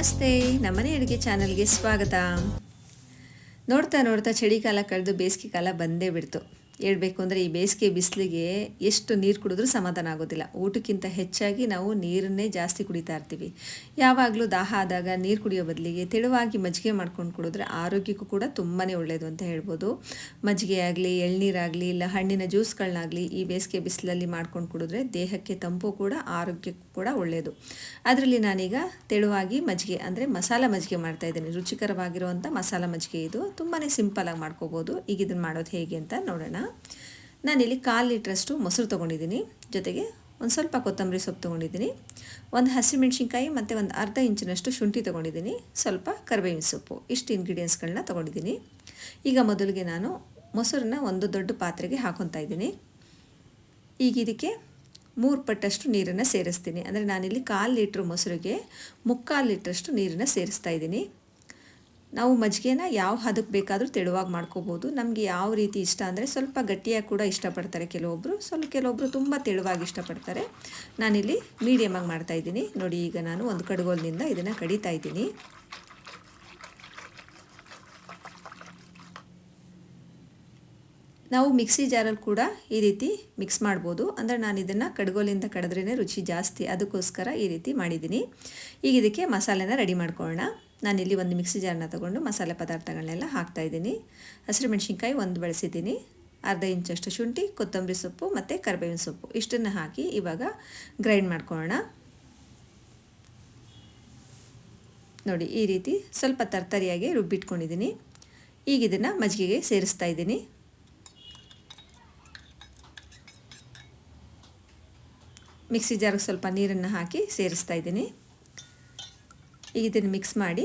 ನಮಸ್ತೆ. ನಮ್ಮನೆ ಅಡುಗೆ ಚಾನಲ್ಗೆ ಸ್ವಾಗತ. ನೋಡ್ತಾ ನೋಡ್ತಾ ಚಳಿಗಾಲ ಕಳೆದು ಬೇಸಿಗೆ ಕಾಲ ಬಂದೇ ಬಿಡ್ತು. ಹೇಳ್ಬೇಕು ಅಂದರೆ ಈ ಬೇಸಿಗೆ ಬಿಸಿಲಿಗೆ ಎಷ್ಟು ನೀರು ಕುಡಿದ್ರೂ ಸಮಾಧಾನ ಆಗೋದಿಲ್ಲ. ಊಟಕ್ಕಿಂತ ಹೆಚ್ಚಾಗಿ ನಾವು ನೀರನ್ನೇ ಜಾಸ್ತಿ ಕುಡಿತಾ ಇರ್ತೀವಿ. ಯಾವಾಗಲೂ ದಾಹ ಆದಾಗ ನೀರು ಕುಡಿಯೋ ಬದಲಿಗೆ ತೆಳುವಾಗಿ ಮಜ್ಜಿಗೆ ಮಾಡ್ಕೊಂಡು ಕುಡಿದ್ರೆ ಆರೋಗ್ಯಕ್ಕೂ ಕೂಡ ತುಂಬಾ ಒಳ್ಳೆಯದು ಅಂತ ಹೇಳ್ಬೋದು. ಮಜ್ಜಿಗೆ ಆಗಲಿ, ಎಳ್ನೀರಾಗಲಿ, ಇಲ್ಲ ಹಣ್ಣಿನ ಜ್ಯೂಸ್ಗಳನ್ನಾಗಲಿ ಈ ಬೇಸಿಗೆ ಬಿಸಿಲಲ್ಲಿ ಮಾಡ್ಕೊಂಡು ಕುಡಿದ್ರೆ ದೇಹಕ್ಕೆ ತಂಪು ಕೂಡ, ಆರೋಗ್ಯಕ್ಕೂ ಕೂಡ ಒಳ್ಳೆಯದು ಅದರಲ್ಲಿ ನಾನೀಗ ತೆಳುವಾಗಿ ಮಜ್ಜಿಗೆ ಅಂದರೆ ಮಸಾಲ ಮಜ್ಜಿಗೆ ಮಾಡ್ತಾ ಇದ್ದೀನಿ. ರುಚಿಕರವಾಗಿರುವಂಥ ಮಸಾಲ ಮಜ್ಜಿಗೆ ಇದು ತುಂಬಾ ಸಿಂಪಲಾಗಿ ಮಾಡ್ಕೋಬೋದು. ಈಗ ಇದನ್ನು ಮಾಡೋದು ಹೇಗೆ ಅಂತ ನೋಡೋಣ. ನಾನಿಲ್ಲಿ ಕಾಲು ಲೀಟ್ರಷ್ಟು ಮೊಸರು ತೊಗೊಂಡಿದ್ದೀನಿ. ಜೊತೆಗೆ ಒಂದು ಸ್ವಲ್ಪ ಕೊತ್ತಂಬರಿ ಸೊಪ್ಪು ತೊಗೊಂಡಿದ್ದೀನಿ. ಒಂದು ಹಸಿಮೆಣ್ಸಿನ್ಕಾಯಿ ಮತ್ತು ಒಂದು ಅರ್ಧ ಇಂಚಿನಷ್ಟು ಶುಂಠಿ ತೊಗೊಂಡಿದ್ದೀನಿ. ಸ್ವಲ್ಪ ಕರಿಬೇವಿನ ಸೊಪ್ಪು. ಇಷ್ಟು ಇಂಗ್ರೀಡಿಯೆಂಟ್ಸ್ಗಳನ್ನ ತೊಗೊಂಡಿದ್ದೀನಿ. ಈಗ ಮೊದಲಿಗೆ ನಾನು ಮೊಸರನ್ನ ಒಂದು ದೊಡ್ಡ ಪಾತ್ರೆಗೆ ಹಾಕೊತಾ ಇದ್ದೀನಿ. ಈಗ ಇದಕ್ಕೆ ಮೂರು ಪಟ್ಟಷ್ಟು ನೀರನ್ನು ಸೇರಿಸ್ತೀನಿ. ಅಂದರೆ ನಾನಿಲ್ಲಿ ಕಾಲು ಲೀಟ್ರ್ ಮೊಸರಿಗೆ ಮುಕ್ಕಾಲು ಲೀಟ್ರಷ್ಟು ನೀರನ್ನು ಸೇರಿಸ್ತಾ ಇದ್ದೀನಿ. ನಾವು ಮಜ್ಜಿಗೆನ ಯಾವ ಹದಕ್ಕೆ ಬೇಕಾದರೂ ತೆಳುವಾಗಿ ಮಾಡ್ಕೋಬೋದು. ನಮಗೆ ಯಾವ ರೀತಿ ಇಷ್ಟ ಅಂದರೆ ಸ್ವಲ್ಪ ಗಟ್ಟಿಯಾಗಿ ಕೂಡ ಇಷ್ಟಪಡ್ತಾರೆ ಕೆಲವೊಬ್ಬರು ಸ್ವಲ್ಪ ಕೆಲವೊಬ್ಬರು ತುಂಬ ತೆಳುವಾಗಿ ಇಷ್ಟಪಡ್ತಾರೆ. ನಾನಿಲ್ಲಿ ಮೀಡಿಯಮಾಗಿ ಮಾಡ್ತಾಯಿದ್ದೀನಿ ನೋಡಿ, ಈಗ ನಾನು ಒಂದು ಕಡುಗೋಲಿನಿಂದ ಇದನ್ನು ಕಡಿತಾ ಇದ್ದೀನಿ. ನಾವು ಮಿಕ್ಸಿ ಜಾರಲ್ಲಿ ಕೂಡ ಈ ರೀತಿ ಮಿಕ್ಸ್ ಮಾಡ್ಬೋದು. ಅಂದರೆ ನಾನು ಇದನ್ನು ಕಡ್ಗೋಲಿಂದ ಕಡಿದ್ರೇ ರುಚಿ ಜಾಸ್ತಿ. ಅದಕ್ಕೋಸ್ಕರ ಈ ರೀತಿ ಮಾಡಿದ್ದೀನಿ. ಈಗ ಇದಕ್ಕೆ ಮಸಾಲೆನ ರೆಡಿ ಮಾಡ್ಕೊಳ್ಳೋಣ. ನಾನಿಲ್ಲಿ ಒಂದು ಮಿಕ್ಸಿ ಜಾರನ್ನ ತೊಗೊಂಡು ಮಸಾಲೆ ಪದಾರ್ಥಗಳನ್ನೆಲ್ಲ ಹಾಕ್ತಾಯಿದ್ದೀನಿ ಹಸಿರು ಮೆಣಸಿನ್ಕಾಯಿ ಒಂದು ಬೆಳೆಸಿದ್ದೀನಿ. ಅರ್ಧ ಇಂಚಷ್ಟು ಶುಂಠಿ, ಕೊತ್ತಂಬರಿ ಸೊಪ್ಪು ಮತ್ತು ಕರಿಬೇವಿನ ಸೊಪ್ಪು. ಇಷ್ಟನ್ನು ಹಾಕಿ ಇವಾಗ ಗ್ರೈಂಡ್ ಮಾಡ್ಕೊಳ್ಳೋಣ. ನೋಡಿ, ಈ ರೀತಿ ಸ್ವಲ್ಪ ತರ್ತರಿಯಾಗಿ ರುಬ್ಬಿಟ್ಕೊಂಡಿದ್ದೀನಿ. ಈಗ ಇದನ್ನು ಮಜ್ಜಿಗೆಗೆ ಸೇರಿಸ್ತಾ ಇದ್ದೀನಿ. ಮಿಕ್ಸಿ ಜಾರ್ಗೆ ಸ್ವಲ್ಪ ನೀರನ್ನು ಹಾಕಿ ಸೇರಿಸ್ತಾ ಇದ್ದೀನಿ. ಈಗ ಇದನ್ನು ಮಿಕ್ಸ್ ಮಾಡಿ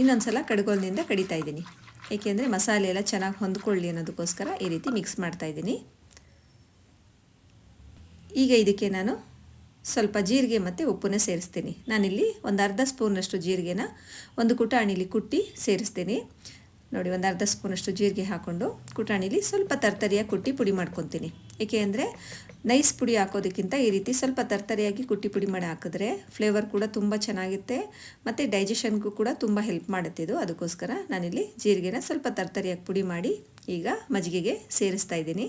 ಇನ್ನೊಂದು ಸಲ ಕಡ್ಗೋಲಿನಿಂದ ಕಡಿತಾ ಇದ್ದೀನಿ. ಏಕೆಂದರೆ ಮಸಾಲೆ ಎಲ್ಲ ಚೆನ್ನಾಗಿ ಹೊಂದ್ಕೊಳ್ಳಿ ಅನ್ನೋದಕ್ಕೋಸ್ಕರ ಈ ರೀತಿ ಮಿಕ್ಸ್ ಮಾಡ್ತಾ ಇದ್ದೀನಿ. ಈಗ ಇದಕ್ಕೆ ನಾನು ಸ್ವಲ್ಪ ಜೀರಿಗೆ ಮತ್ತು ಉಪ್ಪನ್ನ ಸೇರಿಸ್ತೀನಿ. ನಾನಿಲ್ಲಿ ಒಂದು ಅರ್ಧ ಸ್ಪೂನಷ್ಟು ಜೀರಿಗೆನ ಒಂದು ಕುಟಾಣಿಲಿ ಕುಟ್ಟಿ ಸೇರಿಸ್ತೀನಿ. ನೋಡಿ, ಒಂದು ಅರ್ಧ ಸ್ಪೂನಷ್ಟು ಜೀರಿಗೆ ಹಾಕ್ಕೊಂಡು ಕುಟಾಣಿಲಿ ಸ್ವಲ್ಪ ತರ್ತರಿಯಾಗಿ ಕುಟ್ಟಿ ಪುಡಿ ಮಾಡ್ಕೊತೀನಿ. ಏಕೆ ಅಂದರೆ ನೈಸ್ ಪುಡಿ ಹಾಕೋದಕ್ಕಿಂತ ಈ ರೀತಿ ಸ್ವಲ್ಪ ತರ್ತರಿಯಾಗಿ ಕುಟ್ಟಿ ಪುಡಿ ಮಾಡಿ ಹಾಕಿದ್ರೆ ಫ್ಲೇವರ್ ಕೂಡ ತುಂಬ ಚೆನ್ನಾಗಿರುತ್ತೆ. ಮತ್ತು ಡೈಜೆಷನ್ಗೂ ಕೂಡ ತುಂಬ ಹೆಲ್ಪ್ ಮಾಡುತ್ತೆ ಇದು. ಅದಕ್ಕೋಸ್ಕರ ನಾನಿಲ್ಲಿ ಜೀರಿಗೆನ ಸ್ವಲ್ಪ ತರ್ತರಿಯಾಗಿ ಪುಡಿ ಮಾಡಿ ಈಗ ಮಜ್ಜಿಗೆಗೆ ಸೇರಿಸ್ತಾ ಇದ್ದೀನಿ.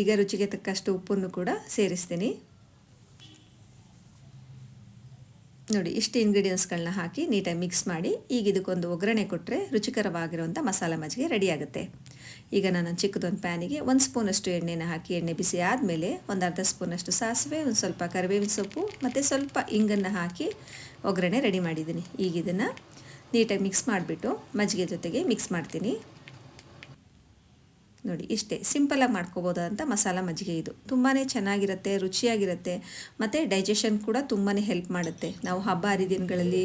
ಈಗ ರುಚಿಗೆ ತಕ್ಕಷ್ಟು ಉಪ್ಪನ್ನು ಕೂಡ ಸೇರಿಸ್ತೀನಿ. ನೋಡಿ, ಇಷ್ಟು ಇಂಗ್ರೀಡಿಯೆಂಟ್ಸ್ಗಳನ್ನ ಹಾಕಿ ನೀಟಾಗಿ ಮಿಕ್ಸ್ ಮಾಡಿ ಈಗ ಇದಕ್ಕೊಂದು ಒಗ್ಗರಣೆ ಕೊಟ್ಟರೆ ರುಚಿಕರವಾಗಿರುವಂಥ ಮಸಾಲ ಮಜ್ಜಿಗೆ ರೆಡಿ ಆಗುತ್ತೆ. ಈಗ ನಾನು ಚಿಕ್ಕದೊಂದು ಪ್ಯಾನಿಗೆ ಒಂದು ಸ್ಪೂನಷ್ಟು ಎಣ್ಣೆನ ಹಾಕಿ ಎಣ್ಣೆ ಬಿಸಿ ಆದಮೇಲೆ ಒಂದು ಅರ್ಧ ಸ್ಪೂನಷ್ಟು ಸಾಸಿವೆ, ಒಂದು ಸ್ವಲ್ಪ ಕರಿಬೇವಿನ ಸೊಪ್ಪು ಮತ್ತು ಸ್ವಲ್ಪ ಇಂಗನ್ನು ಹಾಕಿ ಒಗ್ಗರಣೆ ರೆಡಿ ಮಾಡಿದ್ದೀನಿ. ಈಗ ಇದನ್ನು ನೀಟಾಗಿ ಮಿಕ್ಸ್ ಮಾಡಿಬಿಟ್ಟು ಮಜ್ಜಿಗೆ ಜೊತೆಗೆ ಮಿಕ್ಸ್ ಮಾಡ್ತೀನಿ. ನೋಡಿ, ಇಷ್ಟೇ. ಸಿಂಪಲಾಗಿ ಅಂತ ಮಸಾಲ ಮಜ್ಜಿಗೆ ಇದು. ತುಂಬಾ ಚೆನ್ನಾಗಿರುತ್ತೆ, ರುಚಿಯಾಗಿರುತ್ತೆ, ಮತ್ತು ಡೈಜೆಷನ್ ಕೂಡ ತುಂಬಾ ಹೆಲ್ಪ್ ಮಾಡುತ್ತೆ. ನಾವು ಹಬ್ಬ ಹರಿದಿನಗಳಲ್ಲಿ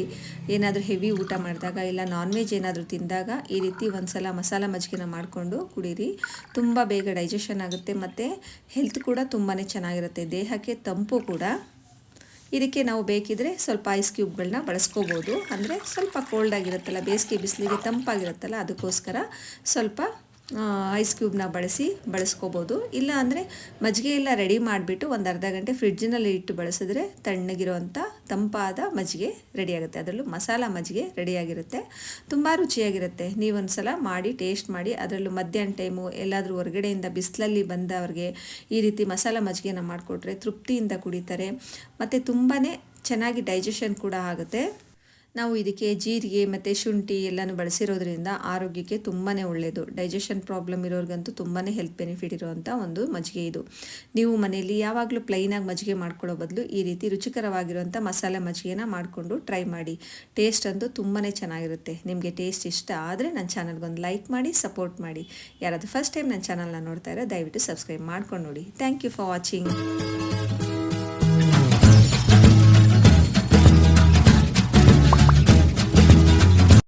ಏನಾದರೂ ಹೆವಿ ಊಟ ಮಾಡಿದಾಗ ಇಲ್ಲ ನಾನ್ ವೆಜ್ ಏನಾದರೂ ತಿಂದಾಗ ಈ ರೀತಿ ಒಂದು ಸಲ ಮಸಾಲ ಮಜ್ಜಿಗೆನ ಮಾಡಿಕೊಂಡು ಕುಡೀರಿ. ತುಂಬ ಬೇಗ ಡೈಜೆಷನ್ ಆಗುತ್ತೆ ಮತ್ತು ಹೆಲ್ತ್ ಕೂಡ ತುಂಬಾ ಚೆನ್ನಾಗಿರುತ್ತೆ. ದೇಹಕ್ಕೆ ತಂಪು ಕೂಡ. ಇದಕ್ಕೆ ನಾವು ಬೇಕಿದ್ರೆ ಸ್ವಲ್ಪ ಐಸ್ ಕ್ಯೂಬ್ಗಳನ್ನ ಬಳಸ್ಕೋಬೋದು. ಅಂದರೆ ಸ್ವಲ್ಪ ಕೋಲ್ಡ್ ಆಗಿರುತ್ತಲ್ಲ, ಬೇಸಿಗೆ ಬಿಸಿಲಿಗೆ ತಂಪಾಗಿರುತ್ತಲ್ಲ, ಅದಕ್ಕೋಸ್ಕರ ಸ್ವಲ್ಪ ಐಸ್ ಕ್ಯೂಬ್ನ ಬಳಸಿ ಬಳಸ್ಕೋಬೋದು. ಇಲ್ಲ ಅಂದರೆ ಮಜ್ಜಿಗೆ ಎಲ್ಲ ರೆಡಿ ಮಾಡಿಬಿಟ್ಟು ಒಂದು ಅರ್ಧ ಗಂಟೆ ಫ್ರಿಡ್ಜಿನಲ್ಲಿ ಇಟ್ಟು ಬಳಸಿದ್ರೆ ತಣ್ಣಗಿರುವಂಥ ತಂಪಾದ ಮಜ್ಜಿಗೆ ರೆಡಿಯಾಗುತ್ತೆ ಅದರಲ್ಲೂ ಮಸಾಲ ಮಜ್ಜಿಗೆ ರೆಡಿಯಾಗಿರುತ್ತೆ ತುಂಬ ರುಚಿಯಾಗಿರುತ್ತೆ. ನೀವೊಂದು ಸಲ ಮಾಡಿ ಟೇಸ್ಟ್ ಮಾಡಿ, ಅದರಲ್ಲೂ ಮಧ್ಯಾಹ್ನ ಟೈಮು ಎಲ್ಲಾದರೂ ಹೊರಗಡೆಯಿಂದ ಬಿಸಿಲಲ್ಲಿ ಬಂದವ್ರಿಗೆ ಈ ರೀತಿ ಮಸಾಲ ಮಜ್ಜಿಗೆನ ಮಾಡಿಕೊಟ್ರೆ ತೃಪ್ತಿಯಿಂದ ಕುಡಿತಾರೆ. ಮತ್ತು ತುಂಬಾ ಚೆನ್ನಾಗಿ ಡೈಜೆಷನ್ ಕೂಡ ಆಗುತ್ತೆ. ನಾವು ಇದಕ್ಕೆ ಜೀರಿಗೆ ಮತ್ತು ಶುಂಠಿ ಎಲ್ಲನೂ ಬಳಸಿರೋದ್ರಿಂದ ಆರೋಗ್ಯಕ್ಕೆ ತುಂಬಾ ಒಳ್ಳೆಯದು ಡೈಜೆಷನ್ ಪ್ರಾಬ್ಲಮ್ ಇರೋರಿಗಂತೂ ತುಂಬಾ ಹೆಲ್ತ್ ಬೆನಿಫಿಟ್ ಇರುವಂಥ ಒಂದು ಮಜ್ಜಿಗೆ ಇದು. ನೀವು ಮನೆಯಲ್ಲಿ ಯಾವಾಗಲೂ ಪ್ಲೈನಾಗಿ ಮಜ್ಜಿಗೆ ಮಾಡ್ಕೊಳ್ಳೋ ಬದಲು ಈ ರೀತಿ ರುಚಿಕರವಾಗಿರುವಂಥ ಮಸಾಲೆ ಮಜ್ಜಿಗೆನ ಮಾಡಿಕೊಂಡು ಟ್ರೈ ಮಾಡಿ. ಟೇಸ್ಟ್ ಅಂತೂ ತುಂಬಾ ಚೆನ್ನಾಗಿರುತ್ತೆ. ನಿಮಗೆ ಟೇಸ್ಟ್ ಇಷ್ಟ ಆದರೆ ನನ್ನ ಚಾನಲ್ಗೊಂದು ಲೈಕ್ ಮಾಡಿ ಸಪೋರ್ಟ್ ಮಾಡಿ. ಯಾರಾದರೂ ಫಸ್ಟ್ ಟೈಮ್ ನನ್ನ ಚಾನಲ್ನ ನೋಡ್ತಾ ಇರೋ ದಯವಿಟ್ಟು ಸಬ್ಸ್ಕ್ರೈಬ್ ಮಾಡ್ಕೊಂಡು ನೋಡಿ. Thank you for watching